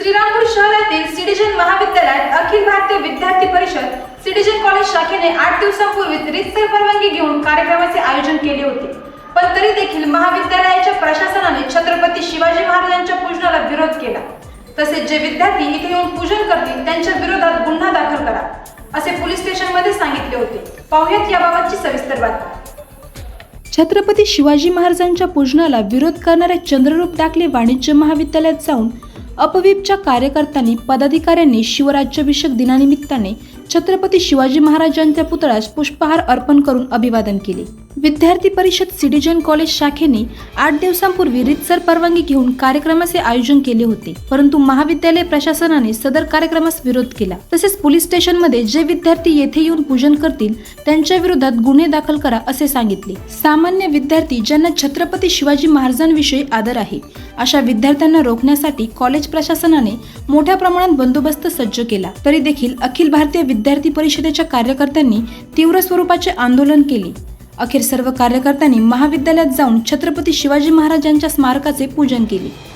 श्रीरामपूर शहरातील सिटीजन महाविद्यालयात अखिल भारतीय विद्यार्थी परिषद सिटीजन कॉलेज शाखेने आठ दिवसांपूर्वी रितसर परवानगी घेऊन कार्यक्रमाचे आयोजन केले होते. पण तरी देखील महाविद्यालयाच्या प्रशासनाने छत्रपती शिवाजी महाराजांच्या पूजनाला विरोध केला. तसेच जे विद्यार्थी इथे येऊन पूजन करतील त्यांच्या विरोधात गुन्हा दाखल करा असे पोलीस स्टेशनमध्ये सांगितले होते. पाहुयात याबाबतची सविस्तर बातमी. छत्रपती शिवाजी महाराजांच्या पूजनाला विरोध करणारे चंद्ररूप दाखले वाणिज्य महाविद्यालयात जाऊन अपविपच्या कार्यकर्त्यांनी पदाधिकाऱ्यांनी शिवराज्याभिषेक दिनानिमित्ताने छत्रपती शिवाजी महाराजांच्या पुतळ्यास पुष्पहार अर्पण करून अभिवादन केले. विद्यार्थी परिषद सिटीजन कॉलेज शाखेने आठ दिवसांपूर्वी रितसर परवानगी घेऊन कार्यक्रमाचे आयोजन केले होते. परंतु महाविद्यालय प्रशासनाने सदर कार्यक्रमास विरोध केला. तसेच पोलीस स्टेशनमध्ये जे विद्यार्थी येथे येऊन पूजन करतील त्यांच्या विरोधात गुन्हे दाखल करा असे सांगितले. सामान्य विद्यार्थी ज्यांना छत्रपती शिवाजी महाराजांविषयी आदर आहे अशा विद्यार्थ्यांना रोखण्यासाठी कॉलेज प्रशासनाने मोठ्या प्रमाणात बंदोबस्त सज्ज केला. तरी देखील अखिल भारतीय विद्यार्थी परिषदेच्या कार्यकर्त्यांनी तीव्र स्वरूपाचे आंदोलन केले. अखेर सर्व कार्यकर्त्यांनी महाविद्यालयात जाऊन छत्रपती शिवाजी महाराजांच्या स्मारकाचे पूजन केले.